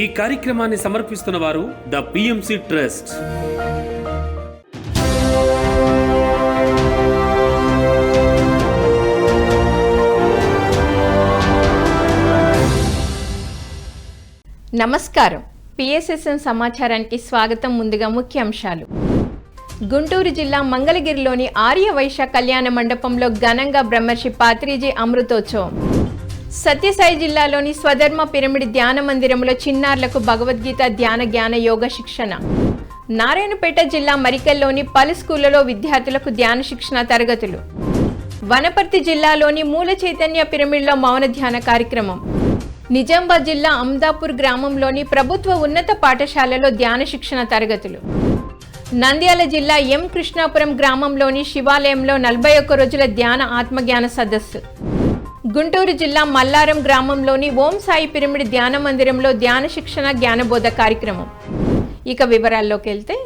ఈ కార్యక్రమాన్ని సమర్పిస్తున్న వారు ద పిఎంసి ట్రస్ట్ నమస్కారం. పిఎస్ఎస్ఎం సమాచారానికి స్వాగతం ముందుగా ముఖ్యాంశాలు. గుంటూరు జిల్లా మంగళగిరిలోని ఆర్య వైశ్య కళ్యాణ మండపంలో ఘనంగా బ్రహ్మర్షి పాత్రీజీ అమృతోత్సవం. సత్యసాయి జిల్లాలోని స్వధర్మ పిరమిడ్ ధ్యాన మందిరంలో చిన్నారులకు భగవద్గీత ధ్యాన జ్ఞాన యోగ శిక్షణ. నారాయణపేట జిల్లా మరికల్లోని పలు స్కూళ్ళలో విద్యార్థులకు ధ్యాన శిక్షణ తరగతులు. వనపర్తి జిల్లాలోని మూల చైతన్య పిరమిడ్లో మౌన ధ్యాన కార్యక్రమం. నిజామాబాద్ జిల్లా అమ్దాపూర్ గ్రామంలోని ప్రభుత్వ ఉన్నత పాఠశాలలో ధ్యాన శిక్షణ తరగతులు. నంద్యాల జిల్లా ఎం కృష్ణాపురం గ్రామంలోని శివాలయంలో నలభై ఒక్క రోజుల ధ్యాన ఆత్మజ్ఞాన సదస్సు. గుంటూరు జిల్లా మల్లారం గ్రామంలోని ఓం సాయి పిరమిడ్ ధ్యాన మందిరంలో ధ్యాన శిక్షణ జ్ఞానబోధ కార్యక్రమం. ఇక వివరాల్లోకి వెళ్తే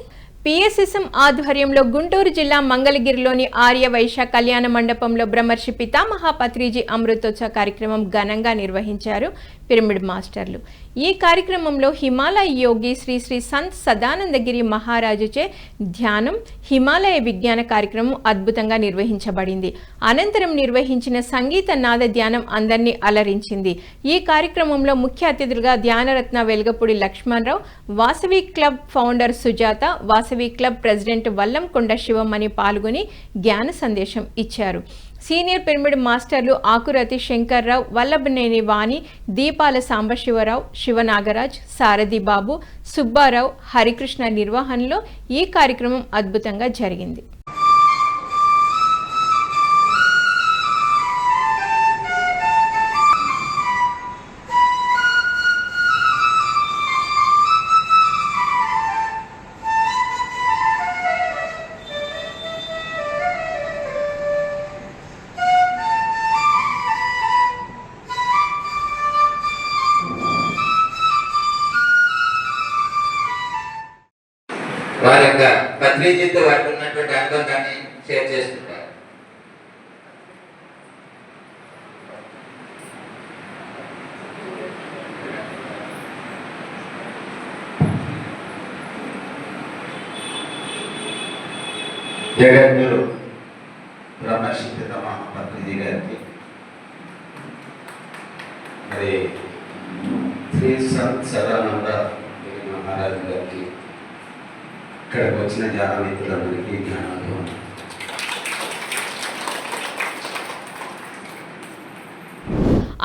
పిఎస్ఎస్ఎం ఆధ్వర్యంలో గుంటూరు జిల్లా మంగళగిరిలోని ఆర్య వైశ్య కళ్యాణ మండపంలో బ్రహ్మర్షి పితామహ పత్రిజీ అమృతోత్సవ కార్యక్రమం ఘనంగా నిర్వహించారు పిరమిడ్ మాస్టర్లు. ఈ కార్యక్రమంలో హిమాలయ యోగి శ్రీ శ్రీ సంత్ సదానందగిరి మహారాజుచే ధ్యానం హిమాలయ విజ్ఞాన కార్యక్రమం అద్భుతంగా నిర్వహించబడింది. అనంతరం నిర్వహించిన సంగీత నాద ధ్యానం అందరినీ అలరించింది. ఈ కార్యక్రమంలో ముఖ్య అతిథులుగా Dhyanaratna Velagapudi Lakshmanarao Vasavi club founder Sujatha Vasavi club president Vallankonda Sivamani పాల్గొని జ్ఞాన సందేశం ఇచ్చారు. సీనియర్ పిరమిడ్ మాస్టర్లు ఆకురతి శంకర్రావు వల్లభనేని వాణి దీపాల సాంబశివరావు శివనాగరాజ్ సారథి బాబు సుబ్బారావు హరికృష్ణ నిర్వహణలో ఈ కార్యక్రమం అద్భుతంగా జరిగింది. బ్రహ్మర్షి పితామహ పత్రిజీ గారికి మరి శ్రీ సంత్ సదానంద గిరి మహారాజు గారికి ఇక్కడికి వచ్చిన ధ్యాన మిత్రులందరికీ జ్ఞానాలు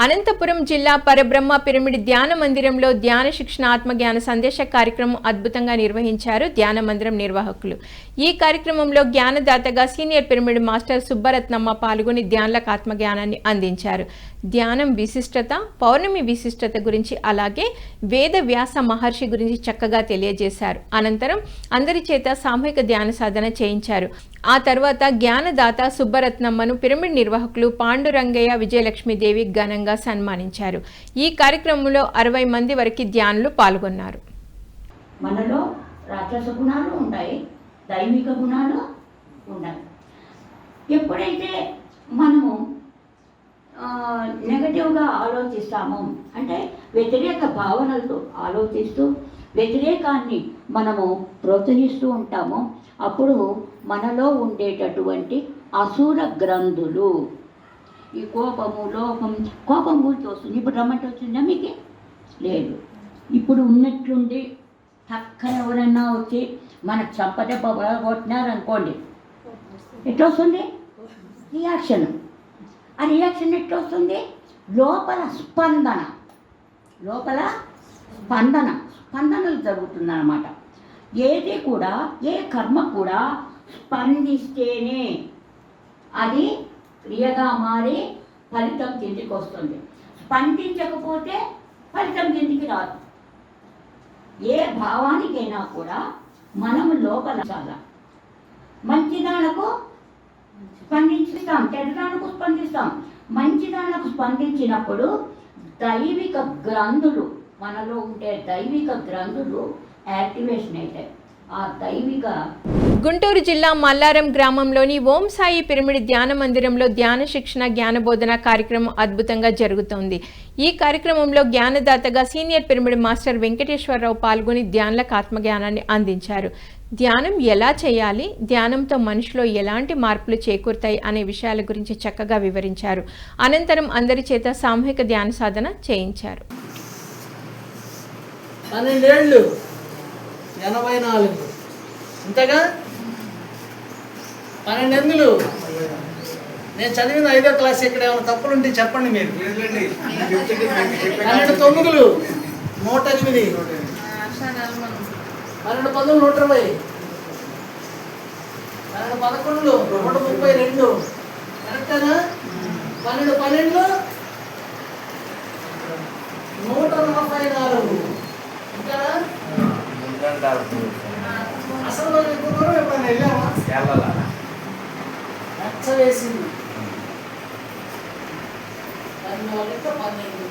అనంతపురం జిల్లా పరబ్రహ్మ పిరమిడ్ ధ్యాన మందిరంలో ధ్యాన శిక్షణ ఆత్మజ్ఞాన సందేశ కార్యక్రమం అద్భుతంగా నిర్వహించారు ధ్యాన మందిరం నిర్వాహకులు. ఈ కార్యక్రమంలో జ్ఞానదాతగా సీనియర్ పిరమిడ్ మాస్టర్ సుబ్బరత్నమ్మ పాల్గొని ధ్యానులకు ఆత్మజ్ఞానాన్ని అందించారు. ధ్యానం విశిష్టత పౌర్ణమి విశిష్టత గురించి అలాగే వేద వ్యాస మహర్షి గురించి చక్కగా తెలియజేశారు. అనంతరం అందరి చేత సామూహిక ధ్యాన సాధన చేయించారు. ఆ తర్వాత జ్ఞానదాత సుబ్బరత్నమ్మను పిరమిడ్ నిర్వాహకులు పాండురంగయ్య విజయలక్ష్మీదేవి ఘనంగా సన్మానించారు. ఈ కార్యక్రమంలో అరవై మంది వరకు ధ్యానులు పాల్గొన్నారు. మనలో రాక్షస గుణాలు ఉంటాయి దైవిక గుణాలు ఉన్నాయి ఎప్పుడైతే మనము నెగటివ్గా ఆలోచిస్తామో అంటే వ్యతిరేక భావనలతో ఆలోచిస్తూ వ్యతిరేకాన్ని మనము ప్రోత్సహిస్తూ ఉంటామో అప్పుడు మనలో ఉండేటటువంటి అసూర గ్రంథులు. ఈ కోపము లోపం కోపం గురించి వస్తుంది. ఇప్పుడు రమ్మంటే వచ్చిందా మీకు? లేదు. ఇప్పుడు ఉన్నట్లుండి పక్కన ఎవరైనా వచ్చి మన చంపదెబ్బ కొట్టినారనుకోండి. ఎట్లా వస్తుంది? రియాక్షన్. ఆ రియాక్షన్ ఎట్లా వస్తుంది? లోపల స్పందన. లోపల స్పందన. స్పందనలు జరుగుతుందన్నమాట. ఏది కూడా ఏ కర్మ కూడా స్పందిస్తేనే అది క్రియగా మారి ఫలితం కిందికి వస్తుంది. స్పందించకపోతే ఫలితం కిందికి రాదు. ఏ భావానికైనా కూడా మనం లోపల చాలా మంచిదానకు స్పందిస్తాం చెడ్డదానకు స్పందిస్తాం. మంచిదానకు స్పందించినప్పుడు దైవిక గ్రంథులు మనలో ఉండే దైవిక గ్రంథులు యాక్టివేషన్ అవుతాయి ఆ దైవిక గుంటూరు జిల్లా మల్లారం గ్రామంలోని ఓం సాయి పిరమిడ్ ధ్యాన మందిరంలో ధ్యాన శిక్షణ జ్ఞానబోధన కార్యక్రమం అద్భుతంగా జరుగుతోంది. ఈ కార్యక్రమంలో జ్ఞానదాతగా సీనియర్ పిరమిడ్ మాస్టర్ వెంకటేశ్వరరావు పాల్గొని ధ్యానులకు ఆత్మజ్ఞానాన్ని అందించారు. ధ్యానం ఎలా చేయాలి? ధ్యానంతో మనిషిలో ఎలాంటి మార్పులు చేకూరుతాయి అనే విషయాల గురించి చక్కగా వివరించారు. అనంతరం అందరి చేత సామూహిక ధ్యాన సాధన చేయించారు. ఎనభై నాలుగు అంతేగా పన్నెండెందులు నేను చదివిన ఐదో క్లాస్ ఇక్కడ ఏమైనా తప్పులు ఉంటే చెప్పండి మీరు. పన్నెండు తొమ్మిదిలు. నూట ఎనిమిది. పన్నెండు పదలు నూట ఇరవై. పన్నెండు పదకొండులు నూట ముప్పై రెండు. కరెక్టేనా? పన్నెండు పన్నెండు నూట నలభై నాలుగు. ఇంకానా అసలు మనం ఎక్కువ దూరం ఎప్పుడైనా వెళ్ళామా రచ్చ వేసింది పన్నెండు పన్నెండు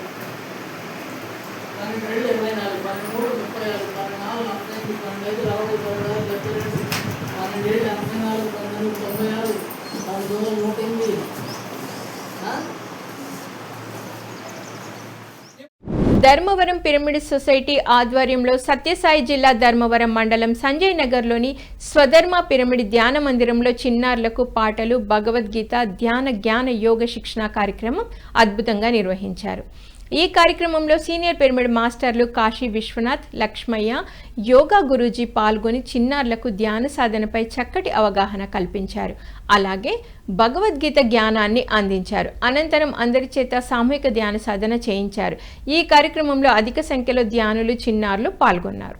పన్నెండు రెండు ఇరవై నాలుగు పన్నెండు ముప్పై ఆరు పన్నెండు నాలుగు నలభై ఐదు పన్నెండు ఐదు అరవై పన్నెండు ఆరు డెబ్బై రెండు పన్నెండు ఏడు ఎనభై నాలుగు పన్నెండు తొంభై ఆరు పన్నెండు నూట ఎనిమిది ఆ? ధర్మవరం పిరమిడ్ సొసైటీ ఆధ్వర్యంలో సత్యసాయి జిల్లా ధర్మవరం మండలం సంజయ్ నగర్లోని స్వధర్మ పిరమిడ్ ధ్యాన మందిరంలో చిన్నారులకు పాటలు భగవద్గీత ధ్యాన జ్ఞాన యోగ శిక్షణ కార్యక్రమం అద్భుతంగా నిర్వహించారు. ఈ కార్యక్రమంలో సీనియర్ పిరమిడ్ మాస్టర్లు కాశీ విశ్వనాథ్ లక్ష్మయ్య యోగా గురూజీ పాల్గొని చిన్నారులకు ధ్యాన సాధనపై చక్కటి అవగాహన కల్పించారు. అలాగే భగవద్గీత జ్ఞానాన్ని అందించారు. అనంతరం అందరి చేత సామూహిక ధ్యాన సాధన చేయించారు. ఈ కార్యక్రమంలో అధిక సంఖ్యలో ధ్యానులు చిన్నారులు పాల్గొన్నారు.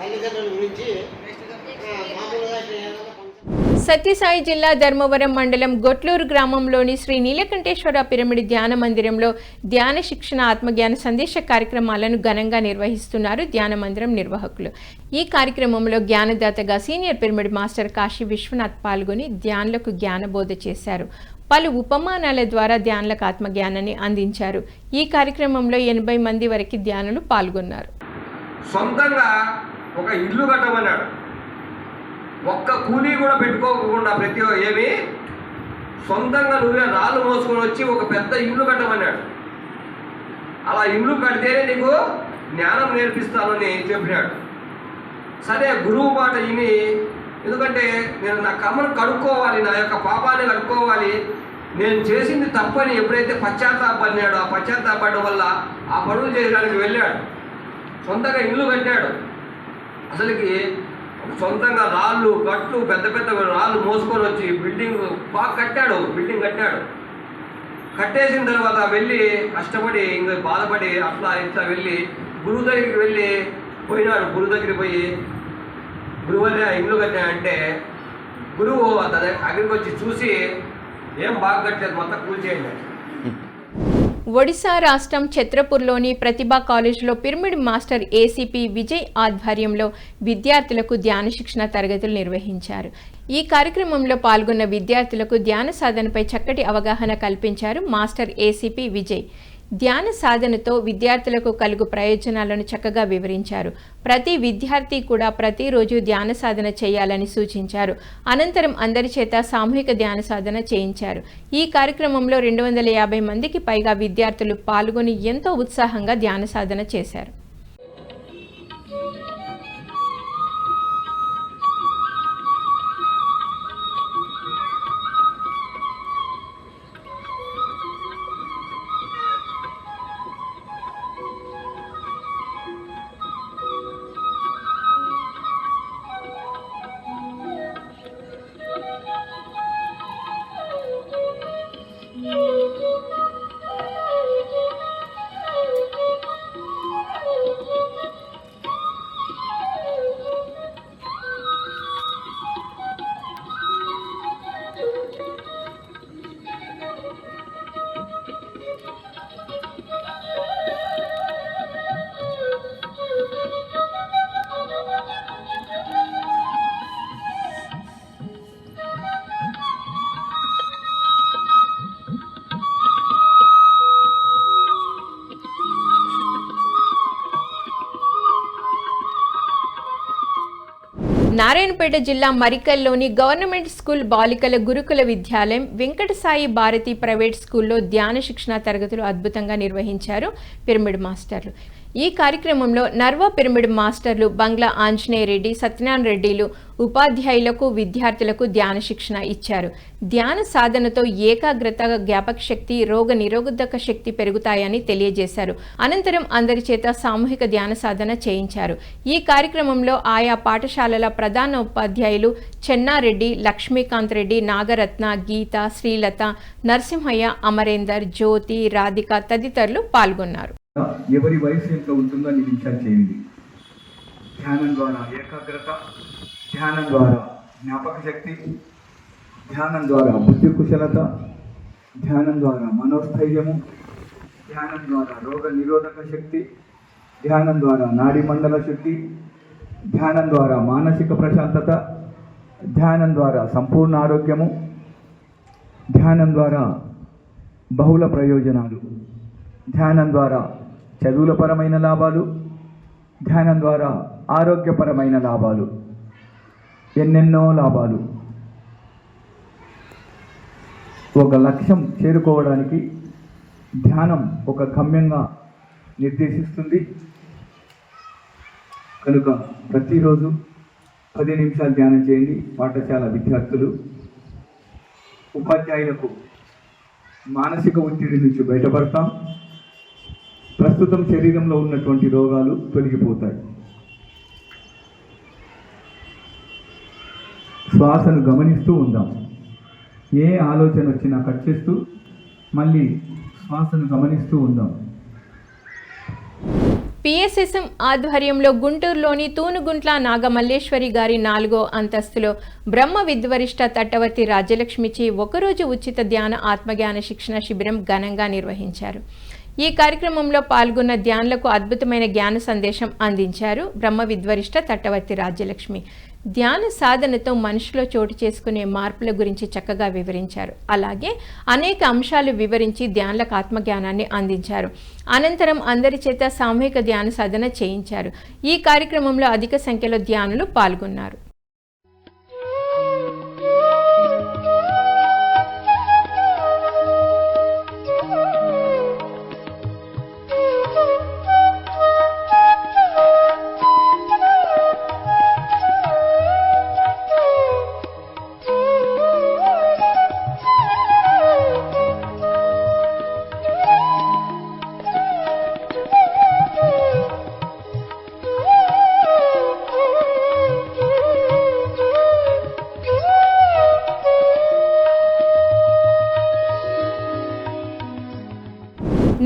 తల్లిదండ్రుల గురించి మామూలుగా సత్యసాయి జిల్లా ధర్మవరం మండలం గొట్లూరు గ్రామంలోని శ్రీ నీలకంఠేశ్వర పిరమిడ్ ధ్యాన మందిరంలో ధ్యాన శిక్షణ ఆత్మజ్ఞాన సందేశ కార్యక్రమాలను ఘనంగా నిర్వహిస్తున్నారు ధ్యాన మందిరం నిర్వాహకులు. ఈ కార్యక్రమంలో జ్ఞానదాతగా senior pyramid master Kasi Viswanath పాల్గొని ధ్యానులకు జ్ఞానబోధ చేశారు. పలు ఉపమానాల ద్వారా ధ్యానులకు ఆత్మజ్ఞానాన్ని అందించారు. ఈ కార్యక్రమంలో ఎనభై మంది వరకు ధ్యానులు పాల్గొన్నారు. సొంతంగా ఒక ఇల్లు కట్టమన్నాడు. ఒక్క కూలీ కూడా పెట్టుకోకుండా ప్రతి ఏమి? సొంతంగా నువ్వే రాళ్ళు మోసుకొని వచ్చి ఒక పెద్ద ఇల్లు కట్టమన్నాడు. అలా ఇల్లు కడితేనే నీకు జ్ఞానం నేర్పిస్తానని చెప్పినాడు. సరే గురువు మాట విని ఎందుకంటే నేను నా కమ్మను కడుక్కోవాలి నా యొక్క పాపాన్ని కడుక్కోవాలి నేను చేసింది తప్పని ఎప్పుడైతే పశ్చాత్తాపడినాడో ఆ పశ్చాత్తాపడడం వల్ల ఆ పనులు చేయడానికి వెళ్ళాడు. సొంతంగా ఇల్లు కట్టాడు. అసలుకి సొంతంగా రాళ్ళు కట్టు పెద్ద పెద్ద రాళ్ళు మోసుకొని వచ్చి బిల్డింగ్ బాగా కట్టాడు బిల్డింగ్ కట్టాడు. కట్టేసిన తర్వాత వెళ్ళి కష్టపడి ఇంకా బాధపడి అట్లా ఇట్లా వెళ్ళి గురువు దగ్గరికి వెళ్ళి పోయినాడు. గురువు దగ్గరికి పోయి గురువు ఇల్లు కట్టా అంటే గురువు అతని అక్కడికి వచ్చి చూసి ఏం బాగా కట్టలేదు మొత్తం కూల్చేయండి. ఒడిశా రాష్ట్రం ఛత్రపూర్లోని ప్రతిభా కాలేజీలో పిరమిడ్ మాస్టర్ ఏసీపీ విజయ్ ఆధ్వర్యంలో విద్యార్థులకు ధ్యాన శిక్షణ తరగతులు నిర్వహించారు. ఈ కార్యక్రమంలో పాల్గొన్న విద్యార్థులకు ధ్యాన సాధనపై చక్కటి అవగాహన కల్పించారు మాస్టర్ ఏసీపీ విజయ్. ధ్యాన సాధనతో విద్యార్థులకు కలుగు ప్రయోజనాలను చక్కగా వివరించారు. ప్రతి విద్యార్థి కూడా ప్రతిరోజు ధ్యాన సాధన చేయాలని సూచించారు. అనంతరం అందరి చేత సామూహిక ధ్యాన సాధన చేయించారు. ఈ కార్యక్రమంలో రెండు వందల యాభై మందికి పైగా విద్యార్థులు పాల్గొని ఎంతో ఉత్సాహంగా ధ్యాన సాధన చేశారు. నారాయణపేట జిల్లా మరికల్లోని గవర్నమెంట్ స్కూల్ బాలికల గురుకుల విద్యాలయం వెంకటసాయి భారతి ప్రైవేట్ స్కూల్లో ధ్యాన శిక్షణ తరగతులు అద్భుతంగా నిర్వహించారు పిరమిడ్ మాస్టర్లు. ఈ కార్యక్రమంలో నర్వా పిరమిడ్ మాస్టర్లు బంగ్లా ఆంజనేయ రెడ్డి సత్యనారాయణ రెడ్డిలు ఉపాధ్యాయులకు విద్యార్థులకు ధ్యాన శిక్షణ ఇచ్చారు. ధ్యాన సాధనతో ఏకాగ్రత జ్ఞాపక శక్తి రోగ నిరోధక శక్తి పెరుగుతాయని తెలియజేశారు. అనంతరం అందరి చేత సామూహిక ధ్యాన సాధన చేయించారు. ఈ కార్యక్రమంలో ఆయా పాఠశాలల ప్రధాన ఉపాధ్యాయులు చెన్నారెడ్డి లక్ష్మీకాంత్ రెడ్డి నాగరత్న గీత శ్రీలత నరసింహయ్య అమరేందర్ జ్యోతి రాధిక తదితరులు పాల్గొన్నారు. ఎవరి వయసు ఎంత ఉంటుందో అని నిమిషాలు చేయండి ధ్యానం ద్వారా ఏకాగ్రత ధ్యానం ద్వారా జ్ఞాపక శక్తి ధ్యానం ద్వారా బుద్ధి కుశలత ధ్యానం ద్వారా మనోస్థైర్యము ధ్యానం ద్వారా రోగ నిరోధక శక్తి ధ్యానం ద్వారా నాడీమండల శుద్ధి ధ్యానం ద్వారా మానసిక ప్రశాంతత ధ్యానం ద్వారా సంపూర్ణ ఆరోగ్యము ధ్యానం ద్వారా బహుళ ప్రయోజనాలు ధ్యానం ద్వారా చదువుల పరమైన లాభాలు ధ్యానం ద్వారా ఆరోగ్యపరమైన లాభాలు ఎన్నెన్నో లాభాలు. ఒక లక్ష్యం చేరుకోవడానికి ధ్యానం ఒక గమ్యంగా నిర్దేశిస్తుంది. కనుక ప్రతిరోజు పది నిమిషాలు ధ్యానం చేయండి. పాఠశాల విద్యార్థులు ఉపాధ్యాయులకు మానసిక ఒత్తిడి నుంచి బయటపడతాం. ప్రస్తుతం శరీరంలో ఉన్నటువంటి రోగాలు తొలగిపోతాయి. శ్వాసను గమనిస్తూ ఉందాం. ఏ ఆలోచన వచ్చినా కట్ చేస్తూ మళ్ళీ శ్వాసను గమనిస్తూ ఉందాం. పిఎస్ఎస్ఎం ఆధ్వర్యంలో గుంటూరులోని తూనుగుంట్ల నాగమల్లేశ్వరి గారి నాలుగో అంతస్తులో బ్రహ్మ విద్వరిష్ట తట్టవర్తి రాజ్యలక్ష్మిచి ఒకరోజు ఉచిత ధ్యాన ఆత్మజ్ఞాన శిక్షణ శిబిరం ఘనంగా నిర్వహించారు. ఈ కార్యక్రమంలో పాల్గొన్న ధ్యానులకు అద్భుతమైన జ్ఞాన సందేశం అందించారు బ్రహ్మ విద్వరిష్ట తట్టవర్తి రాజ్యలక్ష్మి. ధ్యాన సాధనతో మనిషిలో చోటు చేసుకునే మార్పుల గురించి చక్కగా వివరించారు. అలాగే అనేక అంశాలు వివరించి ధ్యానులకు ఆత్మజ్ఞానాన్ని అందించారు. అనంతరం అందరి చేత సామూహిక ధ్యాన సాధన చేయించారు. ఈ కార్యక్రమంలో అధిక సంఖ్యలో ధ్యానులు పాల్గొన్నారు.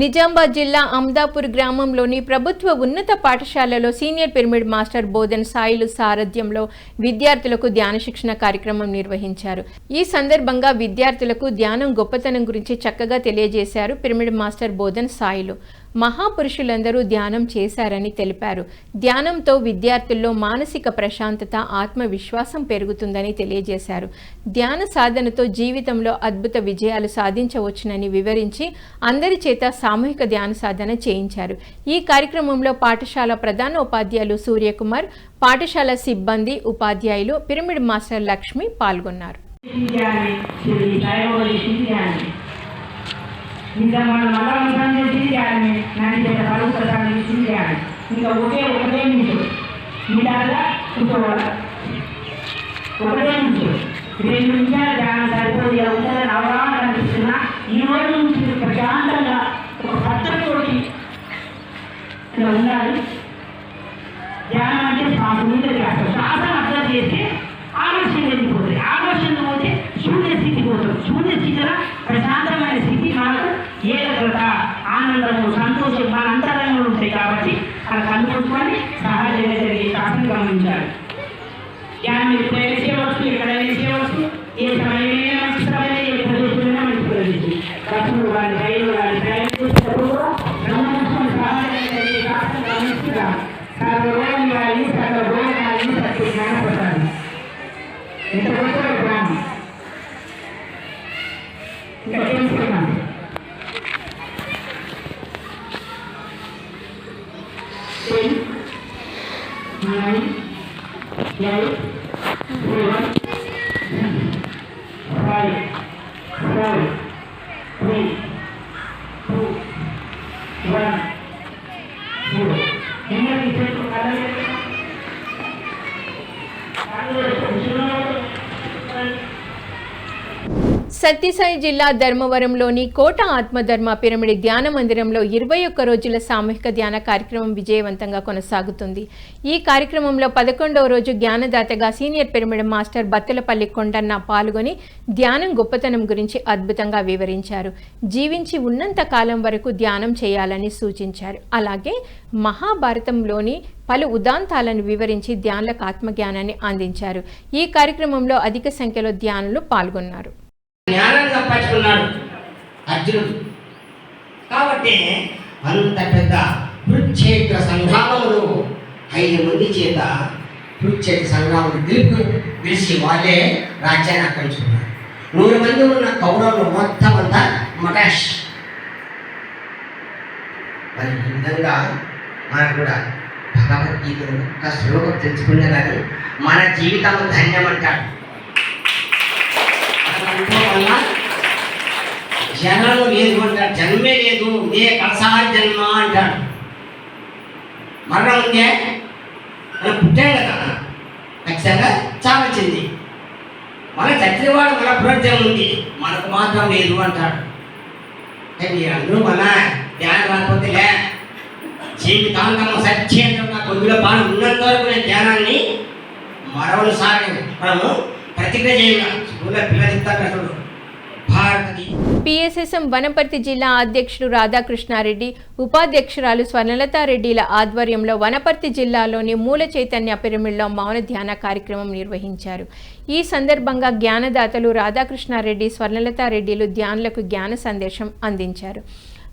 నిజామాబాద్ జిల్లా అమ్దాపూర్ గ్రామంలోని ప్రభుత్వ ఉన్నత పాఠశాలలో senior pyramid master Bodhan Sailu సారథ్యంలో విద్యార్థులకు ధ్యాన శిక్షణ కార్యక్రమం నిర్వహించారు. ఈ సందర్భంగా విద్యార్థులకు ధ్యానం గొప్పతనం గురించి చక్కగా తెలియజేశారు పిరమిడ్ మాస్టర్ బోధన్ సాయిలు. మహాపురుషులందరూ ధ్యానం చేశారని తెలిపారు. ధ్యానంతో విద్యార్థుల్లో మానసిక ప్రశాంతత ఆత్మవిశ్వాసం పెరుగుతుందని తెలియజేశారు. ధ్యాన సాధనతో జీవితంలో అద్భుత విజయాలు సాధించవచ్చునని వివరించి అందరి చేత సామూహిక ధ్యాన సాధన చేయించారు. ఈ కార్యక్రమంలో పాఠశాల ప్రధాన ఉపాధ్యాయులు సూర్యకుమార్ పాఠశాల సిబ్బంది ఉపాధ్యాయులు పిరమిడ్ మాస్టర్ లక్ష్మి పాల్గొన్నారు చేయాలి శ్రీ సాయిబాబా చేయాలి ఇంకా మనం మళ్ళా చేసి చేయాలి నన్ను చేత కలుగు ప్రసాదం చేసి చేయాలి ఇంకా ఒకే ఒకటే నిమిషం మీ దాకా కూర్చోవాలి? ఒకటే నిమిషం రెండు నిమిషాలు ధ్యానం సరిపోయి అవుతారని అవగాహన అనిపిస్తున్నా ఈ రోజు నుంచి ప్రశాంతంగా ఒక భద్రతోటి ఇలా ఉండాలి ధ్యానం అంటే శ్వాస మీద ధ్యాస శ్వాసను అర్థం చేసి ఆలోచన వెళ్ళిపోతుంది ఆలోచన పోతే శూన్య స్థితి పోతుంది శూన్య స్థితిలో ప్రశాంతమైన స్థితి మనకు ఏకగ్రత ఆనందము సంతోషం మన అంతరంగంలో ఉంటాయి కాబట్టి మనకు అనుకుంటుకొని సహజంగా జరిగే శాసనం గమనించాలి ధ్యానం ఎప్పుడైనా చేయవచ్చు ఎక్కడైనా చేయవచ్చు ఏ సమయమైనా మంచి సమయం ఏ ప్రదేశమైనా మంచి ప్రదేశం బస్సులు కానీ రైలు కానీ ప్రయాణం చేసేటప్పుడు కూడా బ్రహ్మముఖం సహజంగా జరిగే శాసనం గమనిస్తున్నాం సర్వరోగం కానీ సర్వరోగం కానీ సత్య జ్ఞానపడాలి ఎంత గొప్ప జ్ఞానం ఇంకా తెలుసుకున్నాను టెన్ నైన్ సత్యసాయి జిల్లా ధర్మవరంలోని కోట ఆత్మధర్మ పిరమిడ్ ధ్యాన మందిరంలో ఇరవై ఒక్క రోజుల సామూహిక ధ్యాన కార్యక్రమం విజయవంతంగా కొనసాగుతుంది. ఈ కార్యక్రమంలో పదకొండవ రోజు జ్ఞానదాతగా senior pyramid master Battalapalli Kondanna పాల్గొని ధ్యానం గొప్పతనం గురించి అద్భుతంగా వివరించారు. జీవించి ఉన్నంత కాలం వరకు ధ్యానం చేయాలని సూచించారు. అలాగే మహాభారతంలోని పలు ఉదాంతాలను వివరించి ధ్యానులకు ఆత్మజ్ఞానాన్ని అందించారు. ఈ కార్యక్రమంలో అధిక సంఖ్యలో ధ్యానులు పాల్గొన్నారు. జ్ఞానాన్ని సంపాదించుకున్నాడు అర్జునుడు. కాబట్టి అంత పెద్ద కురుక్షేత్ర సంగ్రామంలో ఐదు మంది చేత కురుక్షేత్ర సంగ్రామం గెలుపు పిలిచి వాళ్ళే రాజ్యాన్ని ఆక్రమించుకున్నారు. నూరు మంది ఉన్న కౌరవులు మొత్తం అంతా మటాష్. మరి ఈ విధంగా మనకు కూడా భగవద్గీత ఒక్క శ్లోకం తెలుసుకున్నా కానీ మన జీవితం ధన్యం అంటాడు వల్ల జనము లేదు అంటారు. జన్మే లేదు. ఇదే కలసా జన్మ అంటాడు మరణం ఉందే? మనం పుట్టాడు కదా. ఖచ్చితంగా చాలా వచ్చింది మన చచ్చినవాడు మన పునర్జన్మ ఉంది. మనకు మాత్రం లేదు అంటాడు. అందరూ మీరందరూ మన ధ్యానం రాకపోతే లే జీవితాంతం నా కొద్దిగా బాగా ఉన్నంత వరకు నేను ధ్యానాన్ని మరవను సాగి మనము ప్రతిజ్ఞ పిఎస్ఎస్ఎం వనపర్తి జిల్లా అధ్యక్షుడు రాధాకృష్ణారెడ్డి ఉపాధ్యక్షురాలు స్వర్ణలతారెడ్డిల ఆధ్వర్యంలో వనపర్తి జిల్లాలోని మూల చైతన్య పిరమిడ్లో మౌన ధ్యాన కార్యక్రమం నిర్వహించారు. ఈ సందర్భంగా జ్ఞానదాతలు రాధాకృష్ణారెడ్డి స్వర్ణలతారెడ్డిలు ధ్యానులకు జ్ఞాన సందేశం అందించారు.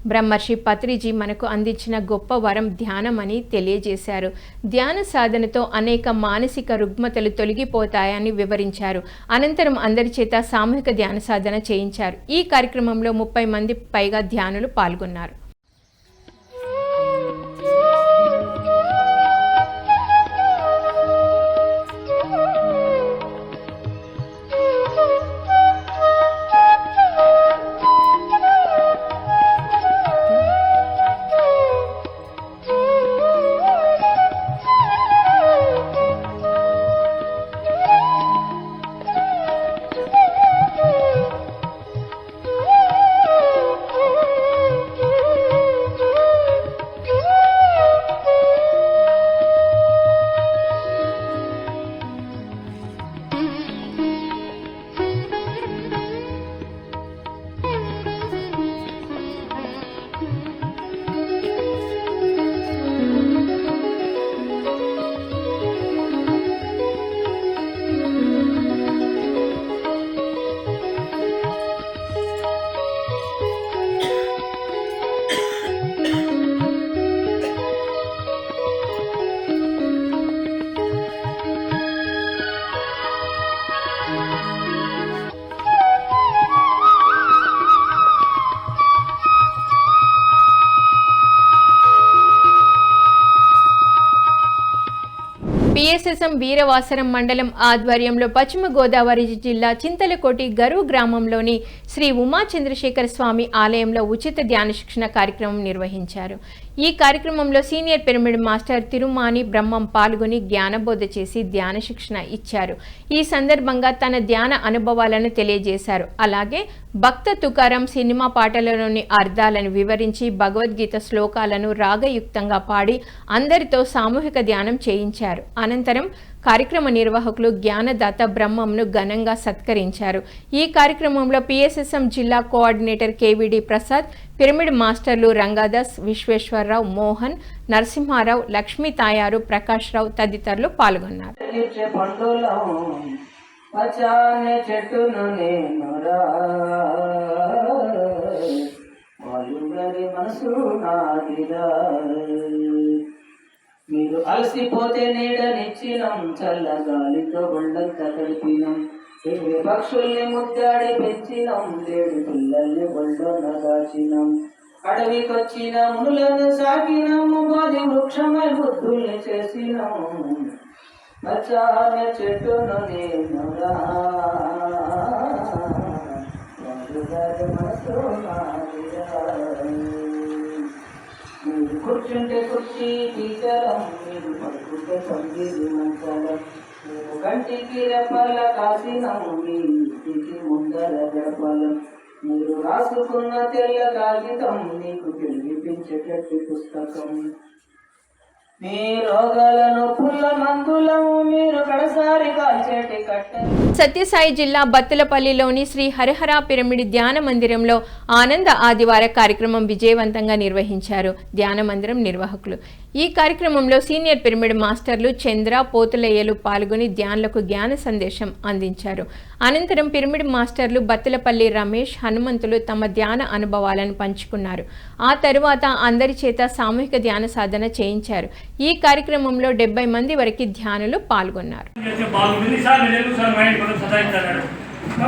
బ్రహ్మర్షి పత్రిజీ మనకు అందించిన గొప్ప వరం ధ్యానం అని తెలియజేశారు. ధ్యాన సాధనతో అనేక మానసిక రుగ్మతలు తొలగిపోతాయని వివరించారు. అనంతరం అందరి చేత సామూహిక ధ్యాన సాధన చేయించారు. ఈ కార్యక్రమంలో ముప్పై మంది పైగా ధ్యానులు పాల్గొన్నారు. పిఎస్ఎస్ఎం వీరవాసరం మండలం ఆధ్వర్యంలో పశ్చిమ గోదావరి జిల్లా చింతలకోటి గరువు గ్రామంలోని శ్రీ ఉమా చంద్రశేఖర స్వామి ఆలయంలో ఉచిత ధ్యాన శిక్షణ కార్యక్రమం నిర్వహించారు. ఈ కార్యక్రమంలో senior pyramid master Tirumani Brahmam పాల్గొని జ్ఞానబోధ చేసి ధ్యాన శిక్షణ ఇచ్చారు. ఈ సందర్భంగా తన ధ్యాన అనుభవాలను తెలియజేశారు. అలాగే భక్త తుకారం సినిమా పాటలలోని అర్థాలను వివరించి భగవద్గీత శ్లోకాలను రాగయుక్తంగా పాడి అందరితో సామూహిక ధ్యానం చేయించారు. అనంతరం కార్యక్రమ నిర్వాహకులు జ్ఞానదాత బ్రహ్మంను ఘనంగా సత్కరించారు. ఈ కార్యక్రమంలో పిఎస్ఎస్ఎం జిల్లా కోఆర్డినేటర్ కేవిడి ప్రసాద్ పిరమిడ్ మాస్టర్లు రంగాదాస్ విశ్వేశ్వరరావు మోహన్ నరసింహారావు లక్ష్మీ తాయారు ప్రకాష్ రావు తదితరులు పాల్గొన్నారు. మీరు అలసిపోతే నీడనిచ్చినం చల్ల గాలితో ఒళ్ళంత కలిపినం ఏ పక్షుల్ని ముద్దాడి పెంచినం లేడు పిల్లల్ని ఒళ్ళొన దాచినం. అడవికొచ్చిన మునులను సాకినము బోధి వృక్షమై బుద్ధుల్ని చేసినము. పచ్చాన చెట్టును నేనురా కూర్చుంటే కుర్చీ టీచరం మీరు పడుకుంటే సంగీతం మంచలం. మేము కంటికి రెప్పల కాసినము మీ ఇంటికి ముందర గడపలం మీరు రాసుకున్న తెల్ల కాగితం నీకు తెలిపించేటట్టు పుస్తకం. సత్యసాయి జిల్లా బత్తులపల్లిలోని శ్రీ హరిహర పిరమిడ్ ధ్యాన మందిరంలో ఆనంద ఆదివార కార్యక్రమం విజయవంతంగా నిర్వహించారు ధ్యాన మందిరం నిర్వాహకులు. ఈ కార్యక్రమంలో సీనియర్ పిరమిడ్ మాస్టర్లు చంద్ర పోతులయ్యలు పాల్గొని ధ్యానులకు జ్ఞాన సందేశం అందించారు. అనంతరం పిరమిడ్ మాస్టర్లు బత్తులపల్లి రమేష్ హనుమంతులు తమ ధ్యాన అనుభవాలను పంచుకున్నారు. ఆ తరువాత అందరి చేత సామూహిక ధ్యాన సాధన చేయించారు. ఈ కార్యక్రమంలో డెబ్బై మంది వరకు ధ్యానులు పాల్గొన్నారు.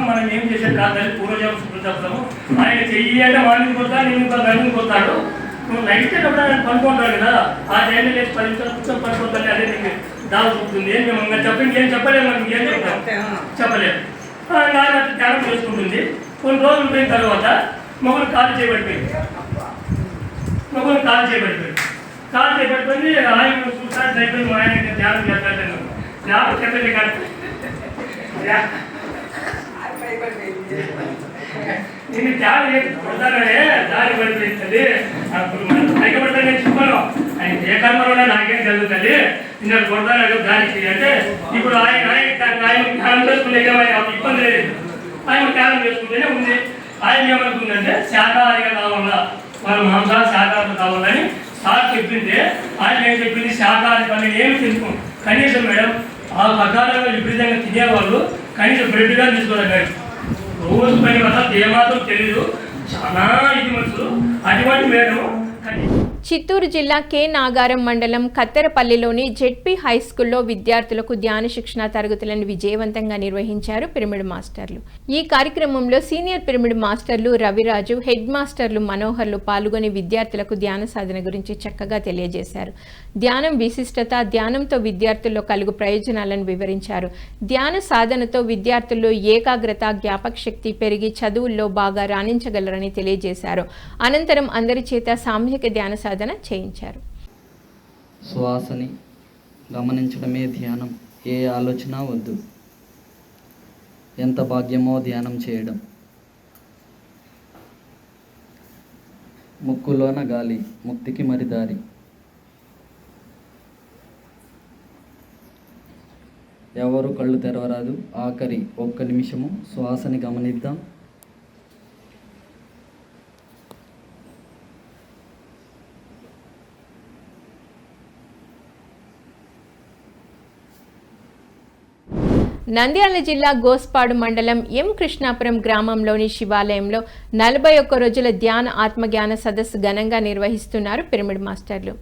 మనం ఏం చేసే పూర్వజం శుభ్రతము ఆయన చెయ్యి అంటే నేను ఇంకా నువ్వు నైట్ అప్పుడు ఆయన పనుకుంటాడు కదా ఆ టైంలో పది నిమిషాలు పనుకుంటాను అదే నీకు చూపుతుంది ఏం మేము ఇంకా చెప్పలేము మనం ఏం చెప్తాం చెప్పలేము నాన్న ధ్యానం చేసుకుంటుంది కొన్ని రోజులు పోయిన తర్వాత మొగలు కాలు చేయబడిపోయింది మొగలు కాల్ చేయబడిపోయింది కాల్ చేయబడిపోయింది ఆయన చూస్తాడు అయిపోయింది మా ఆయన ధ్యానం చేస్తాడు ధ్యానం చెప్పండి కాదు నేను ధ్యానం చేసి కొడతానే దారి పడిపోయింది అప్పుడు మనం పైకపడతా చెప్పాను. ఆయన ఏ కర్మలోనే నాకేం జరుగుతుంది? నేను కొడతాను దానికి అంటే ఇప్పుడు ఆయన ఆయన ఆయన ధ్యానం చేసుకునే ఇబ్బంది లేదు. ఆయన ధ్యానం చేసుకుంటేనే ఉంది. ఆయన ఏమనుకుందంటే శాకాహారిగా కావాలా మన మాంసాలు శాకాహారం కావాలని సార్ చెప్పింటే ఆయన ఏం చెప్పింది? శాకాహారి పని ఏమి తినుకో. కనీసం మేడం ఆ ప్రకారంగా విపరీతంగా తినేవాళ్ళు కనీసం బ్రెడ్గా తీసుకోవాలి రోజు పని వల్ల ఏమాత్రం తెలియదు చాలా ఇది మనుషులు అటువంటి మేడం కనీసం చిత్తూరు జిల్లా కె. నాగారం మండలం కత్తెరపల్లిలోని జెడ్పీ హై స్కూల్లో విద్యార్థులకు ధ్యాన శిక్షణ తరగతులను విజయవంతంగా నిర్వహించారు పిరమిడ్ మాస్టర్లు. ఈ కార్యక్రమంలో సీనియర్ పిరమిడ్ మాస్టర్లు రవిరాజు హెడ్ మాస్టర్లు మనోహర్లు పాల్గొని విద్యార్థులకు ధ్యాన సాధన గురించి చక్కగా తెలియజేశారు. ధ్యానం విశిష్టత ధ్యానంతో విద్యార్థుల్లో కలుగు ప్రయోజనాలను వివరించారు. ధ్యాన సాధనతో విద్యార్థుల్లో ఏకాగ్రత జ్ఞాపక శక్తి పెరిగి చదువుల్లో బాగా రాణించగలరని తెలియజేశారు. అనంతరం అందరి చేత సామూహిక ధ్యాన సాధన చేయించారు. శ్వాసని గమనించడమే ధ్యానం. ఏ ఆలోచన వద్దు. ఎంత భాగ్యమో ధ్యానం చేయడం. ముక్కులోన గాలి ముక్తికి మరి దారి ఎవరు కళ్ళు తెరవరాదు. ఆఖరి ఒక్క నిమిషము శ్వాసని గమనిద్దాం. నంద్యాల జిల్లా గోస్పాడు మండలం ఎం కృష్ణాపురం గ్రామంలోని శివాలయంలో నలభై ఒక్క రోజుల ధ్యాన ఆత్మజ్ఞాన సదస్సు ఘనంగా నిర్వహిస్తున్నారు పిరమిడ్ మాస్టర్లు.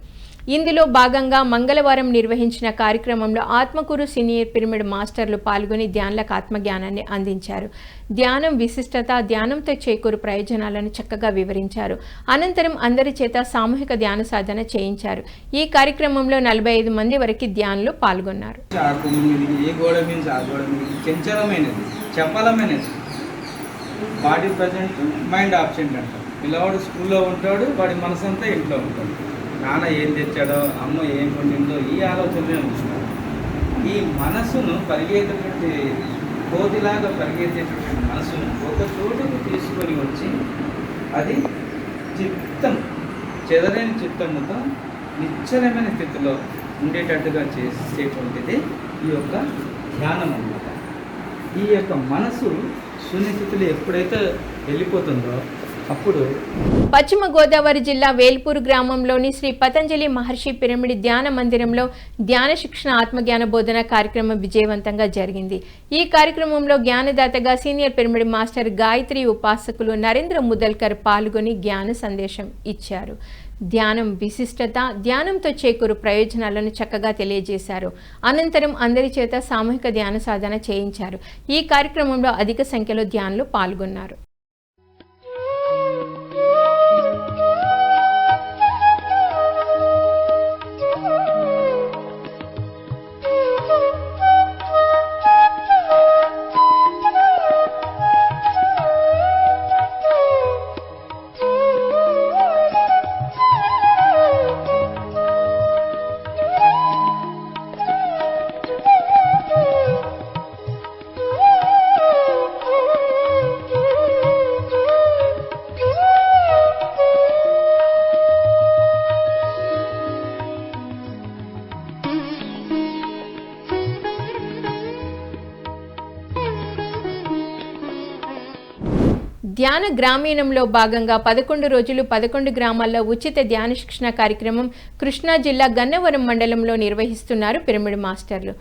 ఇందులో భాగంగా మంగళవారం నిర్వహించిన కార్యక్రమంలో ఆత్మకూరు సీనియర్ పిరమిడ్ మాస్టర్లు పాల్గొని ధ్యానులకు ఆత్మజ్ఞానాన్ని అందించారు. ధ్యానం విశిష్టత ధ్యానంతో చేకూరు ప్రయోజనాలను చక్కగా వివరించారు. అనంతరం అందరి చేత సామూహిక ధ్యాన సాధన చేయించారు. ఈ కార్యక్రమంలో నలభై ఐదు మంది వరకు ధ్యానులు పాల్గొన్నారు. బాడీ ప్రజెంట్ మైండ్ ఆబ్సెంట్ అంటారు. పిల్లవాడు స్కూల్లో ఉంటాడు వాడి మనసు అంతా ఇంట్లో ఉంటాడు. నాన్న ఏం తెచ్చాడో అమ్మ ఏం వండిందో ఈ ఆలోచనలే ఉంటున్నారు ఈ మనసును పరిగెత్తేటువంటి కోతిలాగా పరిగెత్తేటటువంటి మనసును ఒక చోటుకు తీసుకొని వచ్చి అది చిత్తం చెదరని చిత్తముతో నిశ్చలమైన స్థితిలో ఉండేటట్టుగా చేసేటువంటిది ఈ యొక్క ధ్యానం అన్నమాట. ఈ యొక్క మనసు శూన్యస్థితిలో ఎప్పుడైతే వెళ్ళిపోతుందో అప్పుడు పశ్చిమ గోదావరి జిల్లా వేల్పూర్ గ్రామంలోని శ్రీ పతంజలి మహర్షి పిరమిడ్ ధ్యాన మందిరంలో ధ్యాన శిక్షణ ఆత్మజ్ఞాన బోధన కార్యక్రమం విజయవంతంగా జరిగింది. ఈ కార్యక్రమంలో జ్ఞానదాతగా సీనియర్ పిరమిడ్ మాస్టర్ గాయత్రి ఉపాసకులు నరేంద్ర ముదల్కర్ పాల్గొని జ్ఞాన సందేశం ఇచ్చారు. ధ్యానం విశిష్టత ధ్యానంతో చేకూరు ప్రయోజనాలను చక్కగా తెలియజేశారు. అనంతరం అందరి చేత సామూహిక ధ్యాన సాధన చేయించారు. ఈ కార్యక్రమంలో అధిక సంఖ్యలో ధ్యానులు పాల్గొన్నారు. ధ్యాన గ్రామీణంలో భాగంగా పదకొండు రోజులు పదకొండు గ్రామాల్లో ఉచిత ధ్యాన శిక్షణ కార్యక్రమం కృష్ణా జిల్లా గన్నవరం మండలంలో నిర్వహిస్తున్నారు పిరమిడ్ మాస్టర్లు.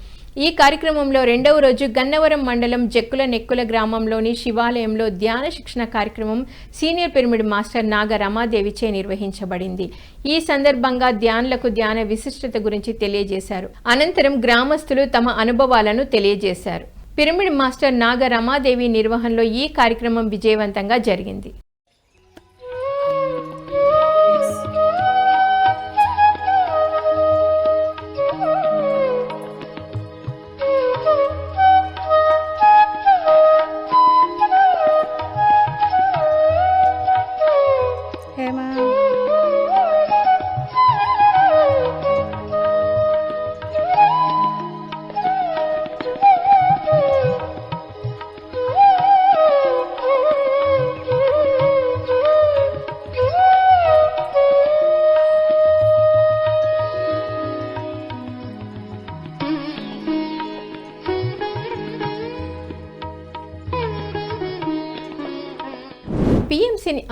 ఈ కార్యక్రమంలో రెండవ రోజు గన్నవరం మండలం జక్కుల నెక్కుల గ్రామంలోని శివాలయంలో ధ్యాన శిక్షణ కార్యక్రమం సీనియర్ పిరమిడ్ మాస్టర్ నాగ రమాదేవిచే నిర్వహించబడింది. ఈ సందర్భంగా ధ్యానులకు ధ్యాన విశిష్టత గురించి తెలియజేశారు. అనంతరం గ్రామస్తులు తమ అనుభవాలను తెలియజేశారు. పిరమిడ్ మాస్టర్ నాగ రమాదేవి నిర్వహణలో ఈ కార్యక్రమం విజయవంతంగా జరిగింది.